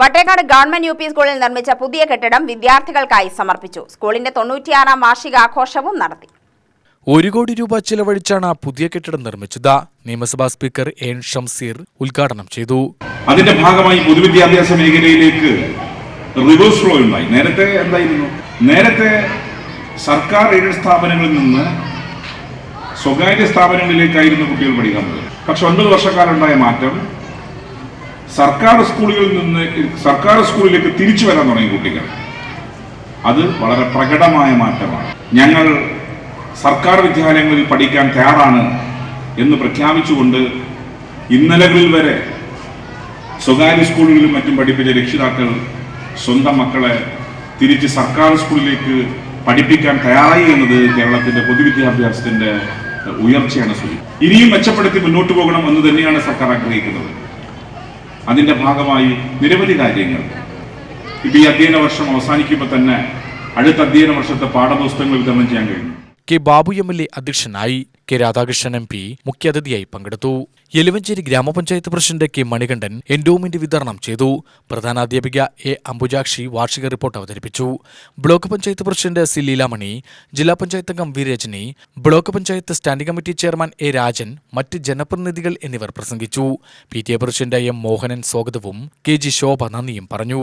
Vattekkad government U P സ്കൂളിൽ നിർമ്മിച്ച പുതിയ കെട്ടിടം വിദ്യാർത്ഥികൾക്കായി സമർപ്പിച്ചു. സ്കൂളിന്റെ തൊണ്ണൂറ്റിയാറാം വാർഷികാഘോഷവും നടത്തി. ഒരു കോടി രൂപ ചിലവഴിച്ചാണ് പുതിയ കെട്ടിടം നിർമ്മിച്ചത്. നിയമസഭാ സ്പീക്കർ എൻ ഷംസീർ ഉദ്ഘാടനം ചെയ്തു. അതിന്റെ ഭാഗമായി പൊതുവിദ്യാഭ്യാസ മേഖലയിലേക്ക് റിവേഴ്സ് ഫ്ലോ ഉണ്ടായി. നേരത്തെ എന്തായിരുന്നു? നേരത്തെ സർക്കാർ എയ്ഡഡ് സ്ഥാപനങ്ങളിൽ നിന്ന് സ്വകാര്യ സ്ഥാപനങ്ങളിലേക്കായിരുന്നു കുട്ടികൾ പഠിക്കാൻ പോകുന്നത് പക്ഷെ ഒൻപത് വർഷക്കാലുണ്ടായ മാറ്റം സർക്കാർ സ്കൂളുകളിൽ നിന്ന് സർക്കാർ സ്കൂളിലേക്ക് തിരിച്ചു വരാൻ തുടങ്ങി കുട്ടികൾ. അത് വളരെ പ്രകടമായ മാറ്റമാണ്. ഞങ്ങൾ സർക്കാർ വിദ്യാലയങ്ങളിൽ പഠിക്കാൻ തയ്യാറാണ് എന്ന് പ്രഖ്യാപിച്ചുകൊണ്ട് ഇന്നലകളിൽ വരെ സ്വകാര്യ സ്കൂളുകളിലും മറ്റും പഠിപ്പിച്ച രക്ഷിതാക്കൾ സ്വന്തം മക്കളെ തിരിച്ച് സർക്കാർ സ്കൂളിലേക്ക് പഠിപ്പിക്കാൻ തയ്യാറായി എന്നത് കേരളത്തിന്റെ പൊതുവിദ്യാഭ്യാസത്തിന്റെ ഉയർച്ചയാണ് സൂചി ഇനിയും മെച്ചപ്പെടുത്തി മുന്നോട്ട് പോകണം എന്ന് തന്നെയാണ് സർക്കാർ ആഗ്രഹിക്കുന്നത്. അതിന്റെ ഭാഗമായി നിരവധി കാര്യങ്ങൾ. ഇപ്പം ഈ അധ്യയന വർഷം അവസാനിക്കുമ്പോൾ തന്നെ അടുത്ത അധ്യയന വർഷത്തെ പാഠപുസ്തകങ്ങൾ വിതരണം ചെയ്യാൻ കഴിഞ്ഞു K Babu M L A അധ്യക്ഷനായി കെ രാധാകൃഷ്ണൻ എം പി മുഖ്യാതിഥിയായി പങ്കെടുത്തു. എലുവഞ്ചേരി ഗ്രാമപഞ്ചായത്ത് പ്രസിഡന്റ് കെ മണികണ്ഠൻ എൻഡോമെന്റ് വിതരണം ചെയ്തു. പ്രധാനാധ്യാപിക എ അംബുജാക്ഷി വാർഷിക റിപ്പോർട്ട് അവതരിപ്പിച്ചു. Block panchayat president C Leelamani ജില്ലാ പഞ്ചായത്ത് അംഗം V Rajani block panchayat standing committee chairman A Rajan മറ്റ് ജനപ്രതിനിധികൾ എന്നിവർ പ്രസംഗിച്ചു. P T A president M Mohanan സ്വാഗതവും കെ ജി ശോഭ നന്ദിയും പറഞ്ഞു.